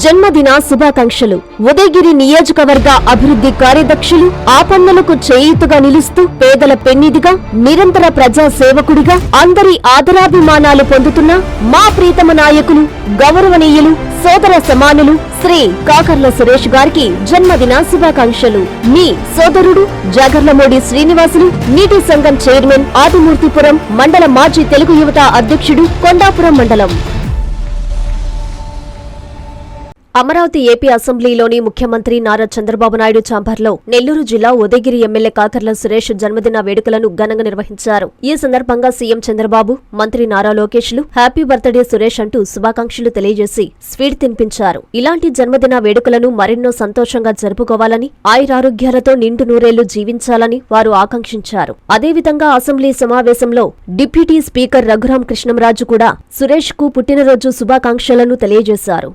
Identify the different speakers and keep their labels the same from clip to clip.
Speaker 1: జన్మదిన శుభాకాంక్షలు. ఉదయగిరి నియోజకవర్గ అభివృద్ధి కార్యదక్షులు ఆపన్నలకు చేయూతుగా నిలుస్తూ పేదల పెన్నిదిగా నిరంతర ప్రజా సేవకుడిగా అందరి ఆదరాభిమానాలు పొందుతున్న మా ప్రీతమ నాయకులు గౌరవనీయులు సోదర సమానులు శ్రీ కాకర్ల సురేష్ గారికి జన్మదిన శుభాకాంక్షలు. మీ సోదరుడు జాగర్లమూడి శ్రీనివాసులు నీటి సంఘం చైర్మన్ ఆదిమూర్తిపురం మండల మాజీ తెలుగు యువత అధ్యక్షుడు కొండాపురం మండలం. అమరావతి ఏపీ అసెంబ్లీలోని ముఖ్యమంత్రి నారా చంద్రబాబు నాయుడు చాంబర్లో నెల్లూరు జిల్లా ఉదయగిరి ఎమ్మెల్యే కాకర్ల సురేష్ జన్మదిన వేడుకలను ఘనంగా నిర్వహించారు. ఈ సందర్భంగా సీఎం చంద్రబాబు మంత్రి నారా లోకేష్లు హ్యాపీ బర్త్డే సురేష్ అంటూ శుభాకాంక్షలు తెలియజేసి స్వీట్ తినిపించారు. ఇలాంటి జన్మదిన వేడుకలను మరెన్నో సంతోషంగా జరుపుకోవాలని ఆయురారోగ్యాలతో నిండు నూరేళ్ళు జీవించాలని వారు ఆకాంక్షించారు. అదేవిధంగా అసెంబ్లీ సమావేశంలో డిప్యూటీ స్పీకర్ రఘురాం కృష్ణంరాజు కూడా సురేష్కు పుట్టినరోజు శుభాకాంక్షలను తెలియజేశారు.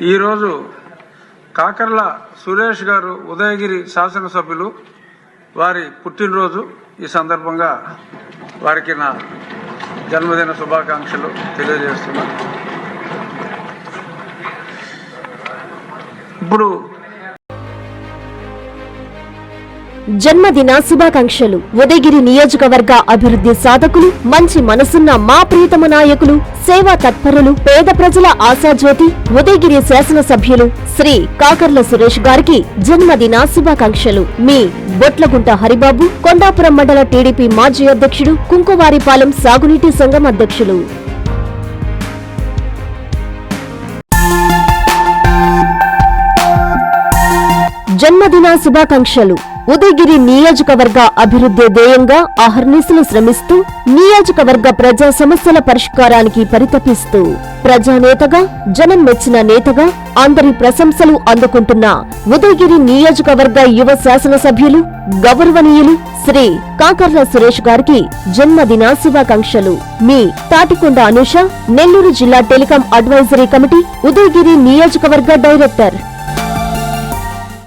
Speaker 2: ఈరోజు కాకర్ల సురేష్ గారు ఉదయగిరి శాసనసభ్యులు వారి పుట్టినరోజు. ఈ సందర్భంగా వారికి నా జన్మదిన శుభాకాంక్షలు తెలియజేస్తున్నాను. ఇప్పుడు
Speaker 1: జన్మదిన శుభాకాంక్షలు. ఉదయగిరి నియోజకవర్గ అభివృద్ధి సాధకులు మంచి మనసున్న మా ప్రియతమ నాయకులు సేవా తత్పరులు పేద ప్రజల ఆశాజ్యోతి ఉదయగిరి శాసనసభ్యులు శ్రీ కాకర్ల సురేష్ గారికి జన్మదిన శుభాకాంక్షలు. మీ బొట్లగుంట హరిబాబు కొండాపురం మండల టీడీపీ మాజీ అధ్యక్షుడు కుంకువారిపాలెం సాగునీటి సంఘం అధ్యక్షులు. జన్మదిన శుభాకాంక్షలు. ఉదయగిరి నియోజకవర్గ అభివృద్ధి ధ్యేయంగా అహర్నిశలు శ్రమిస్తూ నియోజకవర్గ ప్రజా సమస్యల పరిష్కారానికి పరితపిస్తూ ప్రజానేతగా జనం మెచ్చిన నేతగా అందరి ప్రశంసలు అందుకుంటున్న ఉదయగిరి నియోజకవర్గ యువ శాసనసభ్యులు గౌరవనీయులు శ్రీ కాకర్ల సురేష్ గారికి జన్మదిన శుభాకాంక్షలు మీ తాటికొండ అనుష నెల్లూరు జిల్లా టెలికాం అడ్వైజరీ కమిటీ ఉదయగిరి నియోజకవర్గ డైరెక్టర్.